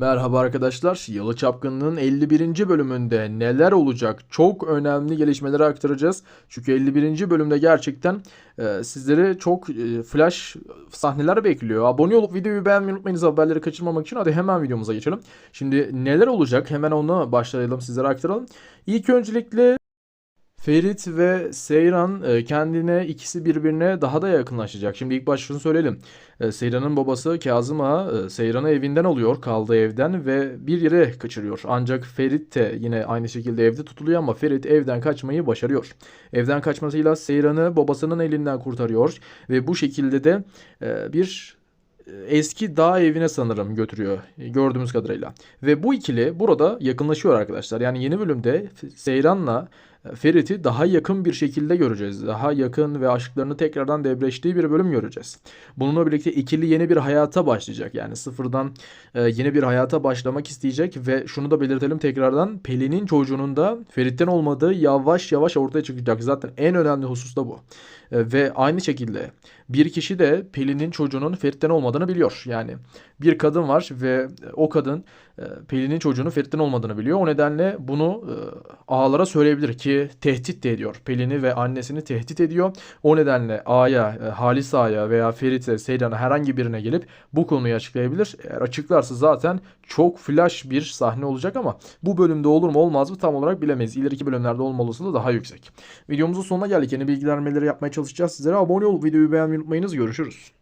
Merhaba arkadaşlar. Yalı Çapkını'nın 51. bölümünde neler olacak? Çok önemli gelişmeleri aktaracağız. Çünkü 51. bölümde gerçekten e, sizleri çok e, flash sahneler bekliyor. Abone olup videoyu beğenmeyi unutmayınız haberleri kaçırmamak için. Hadi hemen videomuza geçelim. Şimdi neler olacak? Hemen ona başlayalım sizlere aktaralım. İlk öncelikle Ferit ve Seyran e, kendine ikisi birbirine daha da yakınlaşacak. Şimdi ilk başta şunu söyleyelim. E, Seyran'ın babası Kazım Ağa e, Seyran'ı evinden alıyor, kaldığı evden ve bir yere kaçırıyor. Ancak Ferit de yine aynı şekilde evde tutuluyor ama Ferit evden kaçmayı başarıyor. Evden kaçmasıyla Seyran'ı babasının elinden kurtarıyor ve bu şekilde de bir eski dağ evine sanırım götürüyor gördüğümüz kadarıyla. Ve bu ikili burada yakınlaşıyor arkadaşlar. Yani yeni bölümde Seyran'la Ferit'i daha yakın bir şekilde göreceğiz. Daha yakın ve aşklarını tekrardan debreştiği bir bölüm göreceğiz. Bununla birlikte ikili yeni bir hayata başlayacak. Yani sıfırdan e, yeni bir hayata başlamak isteyecek ve şunu da belirtelim tekrardan Pelin'in çocuğunun da Ferit'ten olmadığı yavaş yavaş ortaya çıkacak. Zaten en önemli husus da bu. E, ve aynı şekilde bir kişi de Pelin'in çocuğunun Ferit'ten olmadığını biliyor. Yani bir kadın var ve o kadın e, Pelin'in çocuğunun Ferit'ten olmadığını biliyor. O nedenle bunu e, söyleyebilir ki tehdit de ediyor. Pelin'i ve annesini tehdit ediyor. O nedenle ağaya, e, Halis ağaya veya Ferit'e, Seyran'a herhangi birine gelip bu konuyu açıklayabilir. Eğer açıklarsa zaten çok flash bir sahne olacak ama bu bölümde olur mu olmaz mı tam olarak bilemeyiz. İleriki bölümlerde olma olasılığı daha yüksek. Videomuzun sonuna geldik. Yeni bilgilendirmeleri yapmaya çalışacağız sizlere. Abone olup videoyu beğenmeyi unutmayınız. Görüşürüz.